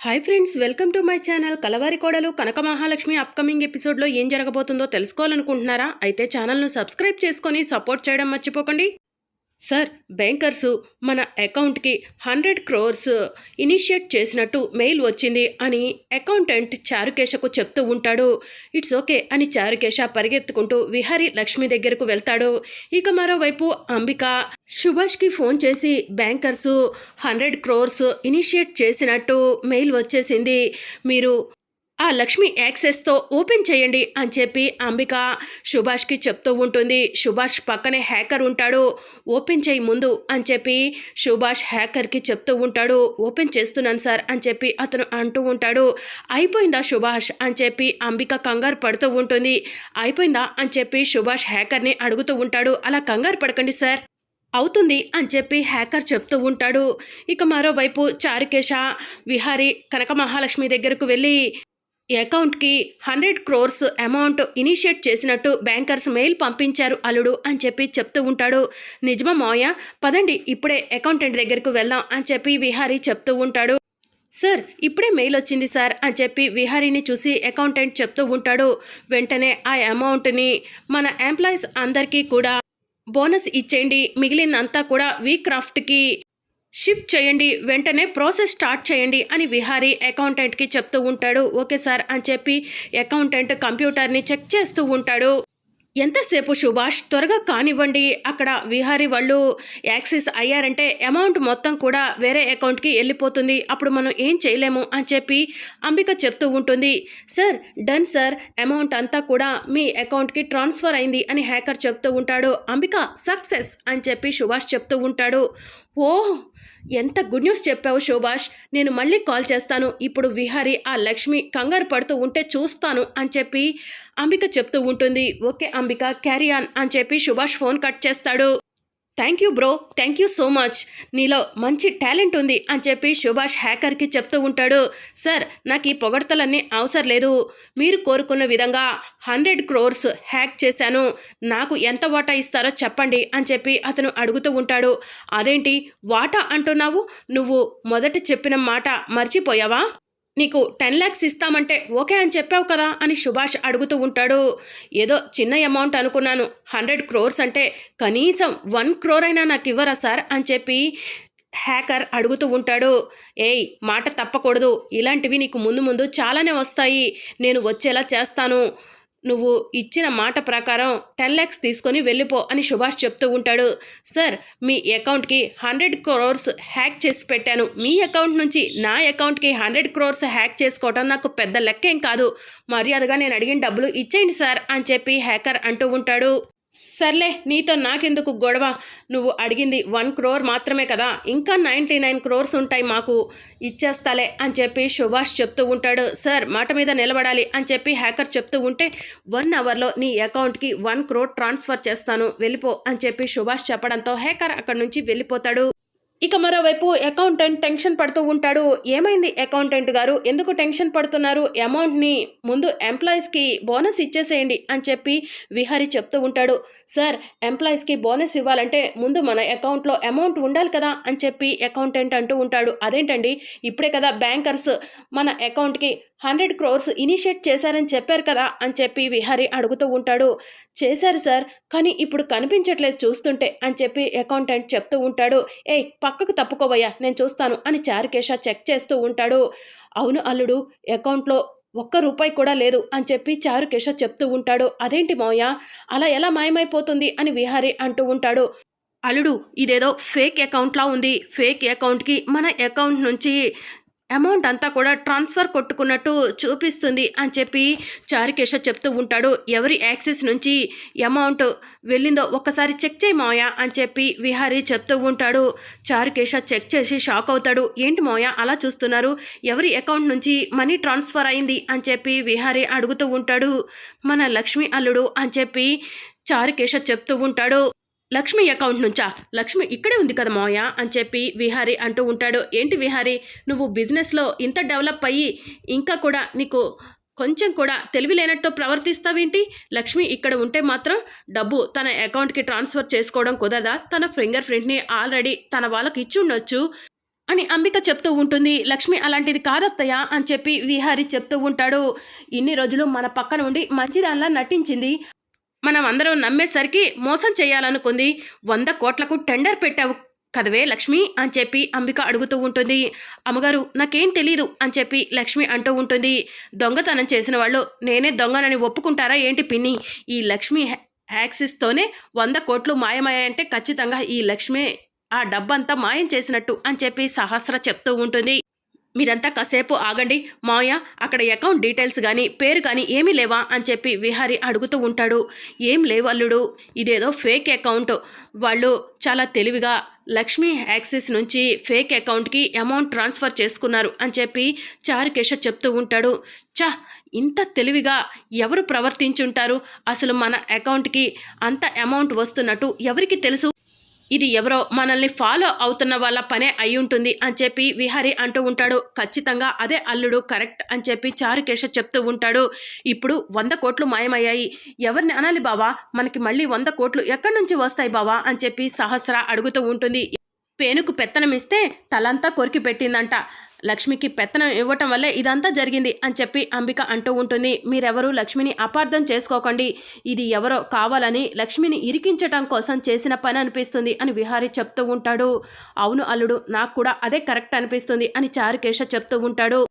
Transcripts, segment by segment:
Hi friends welcome to my channel కలవారి కోడలు కనక Mahalakshmi upcoming ఎపిసోడ్లో ఏం జరగబోతుందో తెలుసుకోవాలనుకుంటున్నారా? అయితే ఛానల్ను సబ్స్క్రైబ్ చేసుకొని సపోర్ట్ చేయడం మర్చిపోకండి. సార్ బ్యాంకర్సు మన అకౌంట్కి హండ్రెడ్ క్రోర్స్ ఇనిషియేట్ చేసినట్టు మెయిల్ వచ్చింది అని అకౌంటెంట్ చారుకేశకు చెప్తూ ఉంటాడు. ఇట్స్ ఓకే అని చారుకేశ పరిగెత్తుకుంటూ విహారీ లక్ష్మి దగ్గరకు వెళ్తాడు. ఇక మరోవైపు అంబిక సుభాష్కి ఫోన్ చేసి బ్యాంకర్సు హండ్రెడ్ క్రోర్స్ ఇనిషియేట్ చేసినట్టు మెయిల్ వచ్చేసింది. మీరు ఆ లక్ష్మి యాక్సెస్తో ఓపెన్ చేయండి అని చెప్పి అంబిక సుభాష్కి చెప్తూ ఉంటుంది. సుభాష్ పక్కనే హ్యాకర్ ఉంటాడు. ఓపెన్ చేయి ముందు అని చెప్పి సుభాష్ హ్యాకర్కి చెప్తూ ఉంటాడు. ఓపెన్ చేస్తున్నాను సార్ అని చెప్పి అతను అంటూ ఉంటాడు. అయిపోయిందా సుభాష్ అని చెప్పి అంబిక కంగారు పడుతూ ఉంటుంది. అయిపోయిందా అని చెప్పి సుభాష్ హ్యాకర్ని అడుగుతూ ఉంటాడు. అలా కంగారు పడకండి సార్. అవుతుంది అని చెప్పి హ్యాకర్ చెప్తూ ఉంటాడు. ఇక మరోవైపు చారుకేశ విహారీ కనక మహాలక్ష్మి దగ్గరకు వెళ్ళి అకౌంట్కి హండ్రెడ్ క్రోర్స్ అమౌంట్ ఇనిషియేట్ చేసినట్టు బ్యాంకర్స్ మెయిల్ పంపించారు అల్లుడు అని చెప్పి చెప్తూ ఉంటాడు. నిజమా మోయ పదండి ఇప్పుడే అకౌంటెంట్ దగ్గరకు వెళ్దాం అని చెప్పి విహారీ చెప్తూ ఉంటాడు. సార్ ఇప్పుడే మెయిల్ వచ్చింది సార్ అని చెప్పి విహారీని చూసి అకౌంటెంట్ చెప్తూ ఉంటాడు. వెంటనే ఆ అమౌంట్ని మన ఎంప్లాయీస్ అందరికీ కూడా బోనస్ ఇచ్చేయండి. మిగిలిందంతా కూడా వీ క్రాఫ్ట్కి షిఫ్ట్ చేయండి వెంటనే ప్రాసెస్ స్టార్ట్ చేయండి అని విహారీ అకౌంటెంట్కి చెప్తూ ఉంటాడు. ఓకే సార్ అని చెప్పి అకౌంటెంట్ కంప్యూటర్ని చెక్ చేస్తూ ఉంటాడు. ఎంతసేపు సుభాష్? త్వరగా కానివ్వండి. అక్కడ విహారీ వాళ్ళు యాక్సెస్ అయ్యారంటే అమౌంట్ మొత్తం కూడా వేరే అకౌంట్కి వెళ్ళిపోతుంది. అప్పుడు మనం ఏం చేయలేము అని చెప్పి అంబిక చెప్తూ ఉంటుంది. Sir done sir. అమౌంట్ అంతా కూడా మీ అకౌంట్కి ట్రాన్స్ఫర్ అయింది అని హ్యాకర్ చెప్తూ ఉంటాడు. అంబిక సక్సెస్ అని చెప్పి సుభాష్ చెప్తూ ఉంటాడు. ఓ ఎంత గుడ్ న్యూస్ చెప్పావు శోభాష్. నేను మళ్ళీ కాల్ చేస్తాను. ఇప్పుడు విహారి ఆ లక్ష్మి కంగారు పడుతూ ఉంటే చూస్తాను అని చెప్పి అంబిక చెప్తూ ఉంటుంది. ఓకే అంబిక క్యారీ ఆన్ అని చెప్పి సుభాష్ ఫోన్ కట్ చేస్తాడు. Thank you bro thank you so much. నీలో మంచి టాలెంట్ ఉంది అని చెప్పి సుభాష్ హ్యాకర్కి చెప్తూ ఉంటాడు. సార్ నాకు ఈ పొగడతలన్నీ అవసరం లేదు. మీరు కోరుకున్న విధంగా హండ్రెడ్ క్రోర్స్ హ్యాక్ చేశాను. నాకు ఎంత వాటా ఇస్తారో చెప్పండి అని చెప్పి అతను అడుగుతూ ఉంటాడు. అదేంటి వాటా అంటున్నావు? నువ్వు మొదట చెప్పిన మాట మర్చిపోయావా? నీకు టెన్ ల్యాక్స్ ఇస్తామంటే ఓకే అని చెప్పావు కదా అని సుభాష్ అడుగుతూ ఉంటాడు. ఏదో చిన్న అమౌంట్ అనుకున్నాను. హండ్రెడ్ క్రోర్స్ అంటే కనీసం వన్ క్రోర్ అయినా నాకు ఇవ్వరా సార్ అని చెప్పి హ్యాకర్ అడుగుతూ ఉంటాడు. ఏయ్ మాట తప్పకూడదు. ఇలాంటివి నీకు ముందు ముందు చాలానే వస్తాయి. నేను వచ్చేలా చేస్తాను. నువ్వు ఇచ్చిన మాట ప్రకారం టెన్ ల్యాక్స్ తీసుకొని వెళ్ళిపో అని సుభాష్ చెప్తూ ఉంటాడు. సార్ మీ అకౌంట్కి హండ్రెడ్ క్రోర్స్ హ్యాక్ చేసి పెట్టాను. మీ అకౌంట్ నుంచి నా అకౌంట్కి హండ్రెడ్ క్రోర్స్ హ్యాక్ చేసుకోవటం నాకు పెద్ద లెక్కేం కాదు. మర్యాదగా నేను అడిగిన డబ్బులు ఇచ్చేయండి సార్ అని చెప్పి హ్యాకర్ అంటూ ఉంటాడు. సర్లే నీతో నాకెందుకు గొడవ? నువ్వు అడిగింది వన్ క్రోర్ మాత్రమే కదా. ఇంకా నైంటీ నైన్ క్రోర్స్ ఉంటాయి మాకు. ఇచ్చేస్తాలే అని చెప్పి సుభాష్ చెప్తూ ఉంటాడు. సార్ మాట మీద నిలబడాలి అని చెప్పి హ్యాకర్ చెప్తూ ఉంటే వన్ అవర్లో నీ అకౌంట్కి వన్ క్రోర్ ట్రాన్స్ఫర్ చేస్తాను. వెళ్ళిపో అని చెప్పి సుభాష్ చెప్పడంతో హ్యాకర్ అక్కడి నుంచి వెళ్ళిపోతాడు. ఇక మరోవైపు అకౌంటెంట్ టెన్షన్ పడుతూ ఉంటాడు. ఏమైంది అకౌంటెంట్ గారు? ఎందుకు టెన్షన్ పడుతున్నారు? అమౌంట్ని ముందు ఎంప్లాయీస్కి బోనస్ ఇచ్చేసేయండి అని చెప్పి విహారీ చెప్తూ ఉంటాడు. సార్ ఎంప్లాయీస్కి బోనస్ ఇవ్వాలంటే ముందు మన అకౌంట్లో అమౌంట్ ఉండాలి కదా అని చెప్పి అకౌంటెంట్ అంటూ ఉంటాడు. అదేంటండి? ఇప్పుడే కదా బ్యాంకర్స్ మన అకౌంట్కి హండ్రెడ్ క్రోర్స్ ఇనిషియేట్ చేశారని చెప్పారు కదా అని చెప్పి విహారీ అడుగుతూ ఉంటాడు. చేశారు సార్ కానీ ఇప్పుడు కనిపించట్లేదు చూస్తుంటే అని చెప్పి అకౌంటెంట్ చెప్తూ ఉంటాడు. ఏ పక్కకు తప్పుకోబోయా నేను చూస్తాను అని చారుకేశ చెక్ చేస్తూ ఉంటాడు. అవును అల్లుడు అకౌంట్లో ఒక్క రూపాయి కూడా లేదు అని చెప్పి చారుకేశ చెప్తూ ఉంటాడు. అదేంటి మోయ అలా ఎలా మాయమైపోతుంది అని విహారీ అంటూ ఉంటాడు. అల్లుడు ఇదేదో ఫేక్ అకౌంట్లా ఉంది. ఫేక్ అకౌంట్కి మన అకౌంట్ నుంచి అమౌంట్ అంతా కూడా ట్రాన్స్ఫర్ కొట్టుకున్నట్టు చూపిస్తుంది అని చెప్పి చారుకేశ చెప్తూ ఉంటాడు. ఎవరి యాక్సెస్ నుంచి అమౌంట్ వెళ్ళిందో ఒక్కసారి చెక్ చేయి మోయా అని చెప్పి విహారీ చెప్తూ ఉంటాడు. చారుకేశ చెక్ చేసి షాక్ అవుతాడు. ఏంటి మోయా అలా చూస్తున్నారు? ఎవరి అకౌంట్ నుంచి మనీ ట్రాన్స్ఫర్ అయింది అని చెప్పి విహారీ అడుగుతూ ఉంటాడు. మన లక్ష్మి అల్లుడు అని చెప్పి చారుకేశ చెప్తూ ఉంటాడు. లక్ష్మి అకౌంట్ నుంచా? లక్ష్మి ఇక్కడే ఉంది కదా మోయ అని చెప్పి విహారి అంటూ ఉంటాడు. ఏంటి విహారి? నువ్వు బిజినెస్లో ఇంత డెవలప్ అయ్యి ఇంకా కూడా నీకు కొంచెం కూడా తెలివి లేనట్టు ప్రవర్తిస్తావేంటి? లక్ష్మి ఇక్కడ ఉంటే మాత్రం డబ్బు తన అకౌంట్కి ట్రాన్స్ఫర్ చేసుకోవడం కుదరదా? తన ఫింగర్ ప్రింట్ని ఆల్రెడీ తన వాళ్ళకి ఇచ్చి ఉండొచ్చు అని అంబిక చెప్తూ ఉంటుంది. లక్ష్మి అలాంటిది కాదత్తయ్య అని చెప్పి విహారి చెప్తూ ఉంటాడు. ఇన్ని రోజులు మన పక్కన ఉండి మంచిదానిలా నటించింది. మనం అందరం నమ్మేసరికి మోసం చేయాలనుకుంది. వంద కోట్లకు టెండర్ పెట్టావు కదవే లక్ష్మి అని చెప్పి అంబిక అడుగుతూ ఉంటుంది. అమ్మగారు నాకేం తెలీదు అని చెప్పి లక్ష్మి అంటూ ఉంటుంది. దొంగతనం చేసిన వాళ్ళు నేనే దొంగనని ఒప్పుకుంటారా ఏంటి పిన్ని? ఈ లక్ష్మి యాక్సిస్తోనే వంద కోట్లు మాయమయ్యాయంటే ఖచ్చితంగా ఈ లక్ష్మి ఆ డబ్బంతా మాయం చేసినట్టు అని చెప్పి సహస్ర చెప్తూ ఉంటుంది. మీరంతా కాసేపు ఆగండి. మావయ్య అక్కడ అకౌంట్ డీటెయిల్స్ కానీ పేరు కానీ ఏమీ లేవా అని చెప్పి విహారి అడుగుతూ ఉంటాడు. ఏం లేవు అల్లుడు ఇదేదో ఫేక్ అకౌంట్ వాళ్ళు చాలా తెలివిగా లక్ష్మీ యాక్సిస్ నుంచి ఫేక్ అకౌంట్కి అమౌంట్ ట్రాన్స్ఫర్ చేసుకున్నారు అని చెప్పి చారుకేశ చెప్తూ ఉంటాడు. చా ఇంత తెలివిగా ఎవరు ప్రవర్తించుంటారు? అసలు మన అకౌంట్కి అంత అమౌంట్ వస్తున్నట్టు ఎవరికి తెలుసు? ఇది ఎవరో మనల్ని ఫాలో అవుతున్న వాళ్ళ పనే అయి ఉంటుంది అని చెప్పి విహారి అంటూ ఉంటాడు. ఖచ్చితంగా అదే అల్లుడు కరెక్ట్ అని చెప్పి చారుకేశ చెప్తూ ఉంటాడు. ఇప్పుడు వంద కోట్లు మాయమయ్యాయి. ఎవరిని అనాలి బావా? మనకి మళ్ళీ వంద కోట్లు ఎక్కడి నుంచి వస్తాయి బావా? అని చెప్పి సహస్ర అడుగుతూ ఉంటుంది. పేనుకు పెత్తనం ఇస్తే తలంతా కొరికి పెట్టిందంట. లక్ష్మికి పెత్తనం ఇవ్వటం వల్లే ఇదంతా జరిగింది అని చెప్పి అంబిక అంటూ ఉంటుంది. మీరెవరూ లక్ష్మిని అపార్థం చేసుకోకండి. ఇది ఎవరో కావాలని లక్ష్మిని ఇరికించటం కోసం చేసిన పని అనిపిస్తుంది అని విహారీ చెప్తూ ఉంటాడు. అవును అల్లుడు నాకు కూడా అదే కరెక్ట్ అనిపిస్తుంది అని చారుకేశ చెప్తూ ఉంటాడు.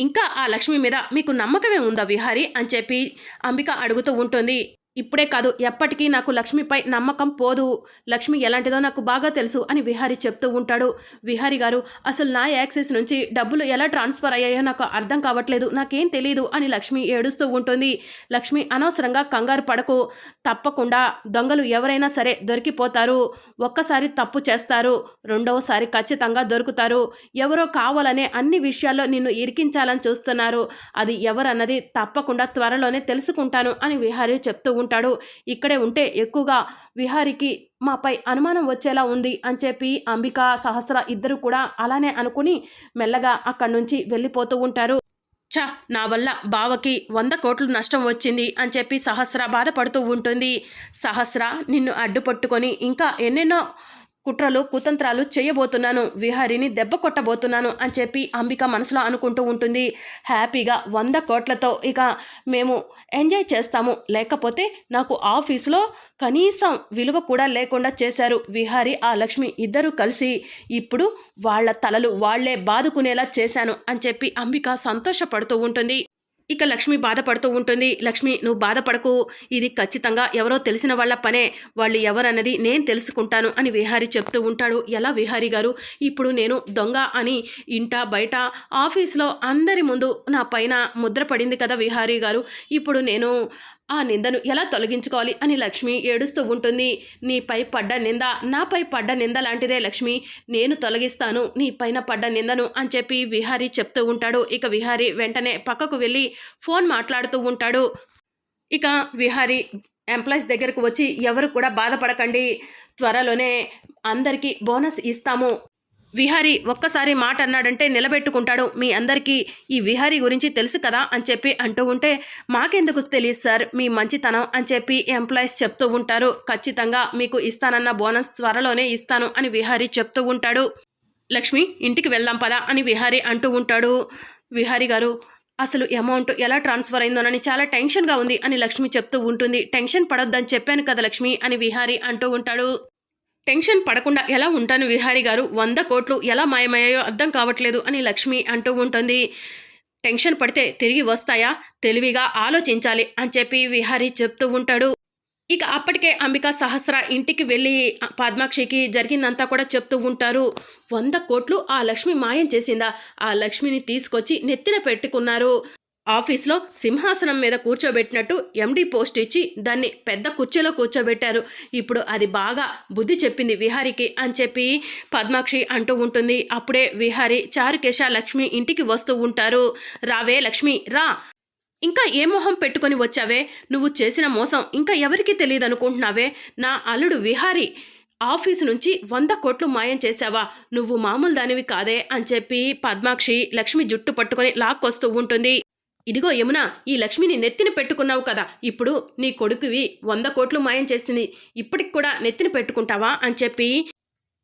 ఇంకా ఆ లక్ష్మి మీద మీకు నమ్మకమే ఉందా విహారీ? అని చెప్పి అంబిక అడుగుతూ ఉంటుంది. ఇప్పుడే కాదు ఎప్పటికీ నాకు లక్ష్మిపై నమ్మకం పోదు. లక్ష్మి ఎలాంటిదో నాకు బాగా తెలుసు అని విహారి చెప్తూ ఉంటాడు. విహారి గారు అసలు నా యాక్సెస్ నుంచి డబ్బులు ఎలా ట్రాన్స్ఫర్ అయ్యాయో నాకు అర్థం కావట్లేదు నాకేం తెలియదు అని లక్ష్మి ఏడుస్తూ ఉంటుంది. లక్ష్మి అనవసరంగా కంగారు పడకు. తప్పకుండా దొంగలు ఎవరైనా సరే దొరికిపోతారు. ఒక్కసారి తప్పు చేస్తారు. రెండవసారి ఖచ్చితంగా దొరుకుతారు. ఎవరో కావాలనే అన్ని విషయాల్లో నిన్ను ఇరికించాలని చూస్తున్నారు. అది ఎవరన్నది తప్పకుండా త్వరలోనే తెలుసుకుంటాను అని విహారి చెప్తూ ఉంటాడు. ఇక్కడే ఉంటే ఎక్కువగా విహారికి మాపై అనుమానం వచ్చేలా ఉంది అని చెప్పి అంబిక సహస్ర ఇద్దరు కూడా అలానే అనుకుని మెల్లగా అక్కడి నుంచి వెళ్ళిపోతూ ఉంటారు. చా నా వల్ల బావకి వంద కోట్లు నష్టం వచ్చింది అని చెప్పి సహస్ర బాధపడుతూ ఉంటుంది. సహస్ర నిన్ను అడ్డుపట్టుకొని ఇంకా ఎన్నెన్నో కుట్రలు కుతంత్రాలు చేయబోతున్నాను. విహారిని దెబ్బ కొట్టబోతున్నాను అని చెప్పి అంబిక మనసులో అనుకుంటూ ఉంటుంది. హ్యాపీగా వంద కోట్లతో ఇక మేము ఎంజాయ్ చేస్తాము. లేకపోతే నాకు ఆఫీస్లో కనీసం విలువ కూడా లేకుండా చేశారు విహారి ఆ లక్ష్మి ఇద్దరూ కలిసి. ఇప్పుడు వాళ్ళ తలలు వాళ్ళే బాదుకునేలా చేశాను అని చెప్పి అంబిక సంతోషపడుతూ ఉంటుంది. ఇక లక్ష్మి బాధపడుతూ ఉంటుంది. లక్ష్మి నువ్వు బాధపడకు. ఇది ఖచ్చితంగా ఎవరో తెలిసిన వాళ్ళ పనే. వాళ్ళు ఎవరన్నది నేను తెలుసుకుంటాను అని విహారి చెప్తూ ఉంటాడు. ఎలా విహారి గారు? ఇప్పుడు నేను దొంగ అని ఇంట బయట ఆఫీస్లో అందరి ముందు నా పైన ముద్ర పడింది కదా విహారి గారు. ఇప్పుడు నేను ఆ నిందను ఎలా తొలగించుకోవాలి అని లక్ష్మి ఏడుస్తూ ఉంటుంది. నీపై పడ్డ నింద నాపై పడ్డ నింద లాంటిదే లక్ష్మి. నేను తొలగిస్తాను నీ పైన పడ్డ నిందను అని చెప్పి విహారీ చెప్తూ ఉంటాడు. ఇక విహారీ వెంటనే పక్కకు వెళ్ళి ఫోన్ మాట్లాడుతూ ఉంటాడు. ఇక విహారీ ఎంప్లాయీస్ దగ్గరకు వచ్చి ఎవరు కూడా బాధపడకండి. త్వరలోనే అందరికీ బోనస్ ఇస్తాము. విహారీ ఒక్కసారి మాట అన్నాడంటే నిలబెట్టుకుంటాడు. మీ అందరికీ ఈ విహారీ గురించి తెలుసు కదా అని చెప్పి అంటూ ఉంటే మాకెందుకు తెలియదు సార్ మీ మంచితనం అని చెప్పి ఎంప్లాయీస్ చెప్తూ ఉంటారు. ఖచ్చితంగా మీకు ఇస్తానన్న బోనస్ త్వరలోనే ఇస్తాను అని విహారీ చెప్తూ ఉంటాడు. లక్ష్మి ఇంటికి వెళ్దాం పదా అని విహారీ అంటూ ఉంటాడు. విహారీ గారు అసలు అమౌంట్ ఎలా ట్రాన్స్ఫర్ అయిందోనని చాలా టెన్షన్గా ఉంది అని లక్ష్మి చెప్తూ ఉంటుంది. టెన్షన్ పడొద్దని చెప్పాను కదా లక్ష్మి అని విహారీ అంటూ ఉంటాడు. టెన్షన్ పడకుండా ఎలా ఉంటాను విహారీ గారు? వంద కోట్లు ఎలా మాయమయ్యాయో అర్థం కావట్లేదు అని లక్ష్మి అంటూ ఉంటుంది. టెన్షన్ పడితే తిరిగి వస్తాయా? తెలివిగా ఆలోచించాలి అని చెప్పి విహారీ చెప్తూ ఉంటాడు. ఇక అప్పటికే అంబిక సహస్ర ఇంటికి వెళ్ళి పద్మాక్షికి జరిగిందంతా కూడా చెప్తూ ఉంటారు. వంద కోట్లు ఆ లక్ష్మి మాయం చేసిందా? ఆ లక్ష్మిని తీసుకొచ్చి నెత్తిన పెట్టుకున్నారు. ఆఫీస్లో సింహాసనం మీద కూర్చోబెట్టినట్టు ఎండి పోస్ట్ ఇచ్చి దాన్ని పెద్ద కుర్చీలో కూర్చోబెట్టారు. ఇప్పుడు అది బాగా బుద్ధి చెప్పింది విహారికి అని చెప్పి పద్మాక్షి అంటూ ఉంటుంది. అప్పుడే విహారి చారుకేశ లక్ష్మి ఇంటికి వస్తూ ఉంటారు. రావే లక్ష్మి రా. ఇంకా ఏ మొహం పెట్టుకొని వచ్చావే? నువ్వు చేసిన మోసం ఇంకా ఎవరికి తెలియదు అనుకుంటున్నావే నా అల్లుడు విహారి ఆఫీసు నుంచి వంద కోట్లు మాయం చేశావా? నువ్వు మామూలు దానివి కాదే అని చెప్పి పద్మాక్షి లక్ష్మి జుట్టు పట్టుకొని లాక్కొస్తూ ఉంటుంది. ఇదిగో యమున ఈ లక్ష్మిని నెత్తిన పెట్టుకున్నావు కదా. ఇప్పుడు నీ కొడుకువి వంద కోట్లు మాయం చేసింది. ఇప్పటికి కూడా నెత్తిన పెట్టుకుంటావా అని చెప్పి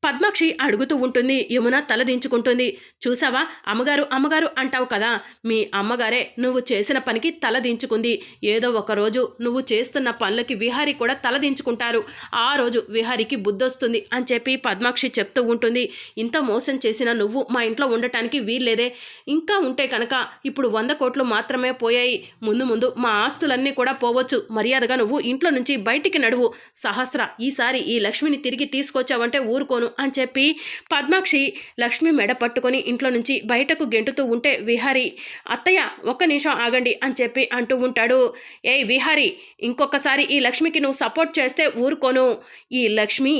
పద్మాక్షి అడుగుతూ ఉంటుంది యమున తలదించుకుంటుంది చూసావా? అమ్మగారు అమ్మగారు అంటావు కదా మీ అమ్మగారే నువ్వు చేసిన పనికి తలదించుకుంది ఏదో ఒక రోజు నువ్వు చేస్తున్న పనులకి విహారి కూడా తలదించుకుంటారు ఆ రోజు విహారికి బుద్ధొస్తుంది అని చెప్పి పద్మాక్షి చెప్తూ ఉంటుంది. ఇంత మోసం చేసిన నువ్వు మా ఇంట్లో ఉండటానికి వీల్లేదే. ఇంకా ఉంటే కనుక ఇప్పుడు వంద కోట్లు మాత్రమే పోయాయి. ముందు ముందు మా ఆస్తులన్నీ కూడా పోవచ్చు. మర్యాదగా నువ్వు ఇంట్లో నుంచి బయటికి నడువు. సహస్ర ఈసారి ఈ లక్ష్మిని తిరిగి తీసుకొచ్చావంటే ఊరుకోను. అని చెప్పి పద్మాక్షి లక్ష్మి మెడ పట్టుకొని ఇంట్లో నుంచి బయటకు గెంటుతూ ఉంటే విహారి అత్తయ్య ఒక్క నిమిషం ఆగండి అని చెప్పి అంటూ ఉంటాడు. ఏయ్ విహారి ఇంకొకసారి ఈ లక్ష్మికి నువ్వు సపోర్ట్ చేస్తే ఊరుకోను. ఈ లక్ష్మి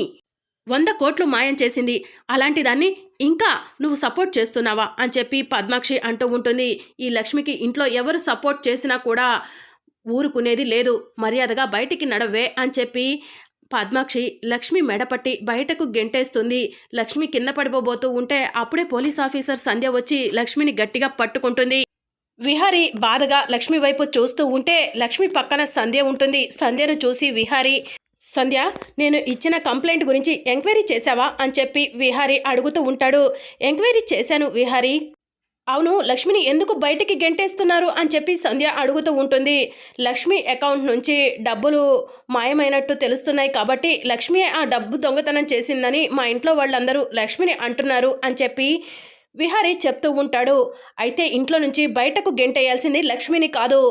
వంద కోట్లు మాయం చేసింది. అలాంటి దాన్ని ఇంకా నువ్వు సపోర్ట్ చేస్తున్నావా అని చెప్పి పద్మాక్షి అంటూ ఉంటుంది. ఈ లక్ష్మికి ఇంట్లో ఎవరు సపోర్ట్ చేసినా కూడా ఊరుకునేది లేదు. మర్యాదగా బయటికి నడవే అని చెప్పి పద్మాక్షి లక్ష్మి మెడపట్టి బయటకు గెంటేస్తుంది. లక్ష్మి కింద పడిపోబోతూ ఉంటే అప్పుడే పోలీస్ ఆఫీసర్ సంధ్య వచ్చి లక్ష్మిని గట్టిగా పట్టుకుంటుంది. విహారి బాధగా లక్ష్మి వైపు చూస్తూ ఉంటే లక్ష్మి పక్కన సంధ్య ఉంటుంది. సంధ్యను చూసి విహారి సంధ్య నేను ఇచ్చిన కంప్లైంట్ గురించి ఎంక్వైరీ చేశావా? అని చెప్పి విహారి అడుగుతూ ఉంటాడు. ఎంక్వైరీ చేశాను విహారి. అవును లక్ష్మిని ఎందుకు బయటికి గెంటేస్తున్నారు అని చెప్పి సంధ్య అడుగుతూ ఉంటుంది. లక్ష్మి అకౌంట్ నుంచి డబ్బులు మాయమైనట్టు తెలుస్తున్నాయి కాబట్టి లక్ష్మి ఆ డబ్బు దొంగతనం చేసిందని మా ఇంట్లో వాళ్ళందరూ లక్ష్మిని అంటున్నారు అని చెప్పి విహారీ చెప్తూ ఉంటాడు. అయితే ఇంట్లో నుంచి బయటకు గెంటేయాల్సింది లక్ష్మిని కాదు.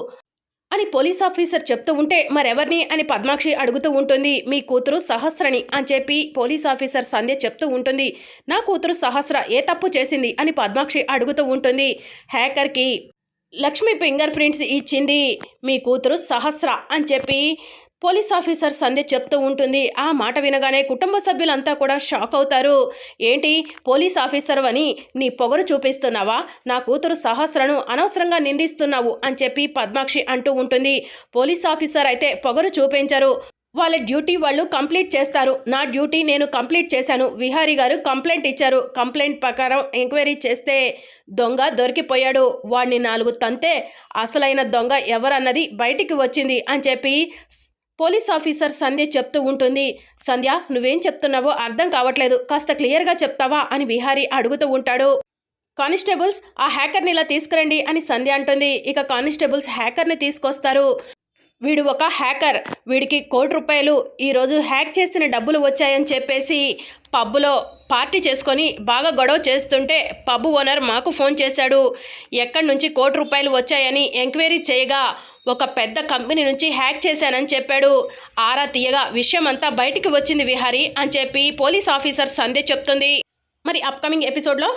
అని పోలీస్ ఆఫీసర్ చెప్తూ ఉంటే మరెవరిని అని పద్మాక్షి అడుగుతూ ఉంటుంది. మీ కూతురు సహస్రని అని చెప్పి పోలీస్ ఆఫీసర్ సంధ్య చెప్తూ ఉంటుంది. నా కూతురు సహస్ర ఏ తప్పు చేసింది? అని పద్మాక్షి అడుగుతూ ఉంటుంది. హ్యాకర్కి లక్ష్మి ఫింగర్ ప్రింట్స్ ఇచ్చింది మీ కూతురు సహస్ర అని చెప్పి పోలీస్ ఆఫీసర్ సంధ్య చెప్తూ ఉంటుంది. ఆ మాట వినగానే కుటుంబ సభ్యులంతా కూడా షాక్ అవుతారు. ఏంటి? పోలీస్ ఆఫీసర్ అని నీ పొగరు చూపిస్తున్నావా? నా కూతురు సహస్రను అనవసరంగా నిందిస్తున్నావు అని చెప్పి పద్మాక్షి అంటూ ఉంటుంది. పోలీస్ ఆఫీసర్ అయితే పొగరు చూపించరు. వాళ్ళ డ్యూటీ వాళ్ళు కంప్లీట్ చేస్తారు. నా డ్యూటీ నేను కంప్లీట్ చేశాను. విహారీ గారు కంప్లైంట్ ఇచ్చారు. కంప్లైంట్ ప్రకారం ఎంక్వైరీ చేస్తే దొంగ దొరికిపోయాడు. వాడిని నాలుగు తంతే అసలైన దొంగ ఎవరన్నది బయటికి వచ్చింది అని చెప్పి పోలీస్ ఆఫీసర్ సంధ్య చెప్తూ ఉంటుంది సంధ్య నువ్వేం చెప్తున్నావో అర్థం కావట్లేదు. కాస్త క్లియర్గా చెప్తావా? అని విహారీ అడుగుతూ ఉంటాడు. కానిస్టేబుల్స్ ఆ హ్యాకర్ని ఇలా తీసుకురండి అని సంధ్య అంటుంది. ఇక కానిస్టేబుల్స్ హ్యాకర్ని తీసుకొస్తారు. వీడు ఒక హ్యాకర్. వీడికి కోటి రూపాయలు. ఈరోజు హ్యాక్ చేసిన డబ్బులు వచ్చాయని చెప్పేసి పబ్బులో పార్టీ చేసుకొని బాగా గొడవ చేస్తుంటే పబ్ ఓనర్ మాకు ఫోన్ చేశాడు. ఎక్కడి నుంచి కోటి రూపాయలు వచ్చాయని ఎంక్వైరీ చేయగా ఒక పెద్ద కంపెనీ నుంచి హ్యాక్ చేశానని చెప్పాడు. ఆరా తీయగా విషయం అంతా బయటికి వచ్చింది విహారీ అని చెప్పి పోలీస్ ఆఫీసర్ సంధ్య చెప్తుంది. మరి అప్కమింగ్ ఎపిసోడ్లో?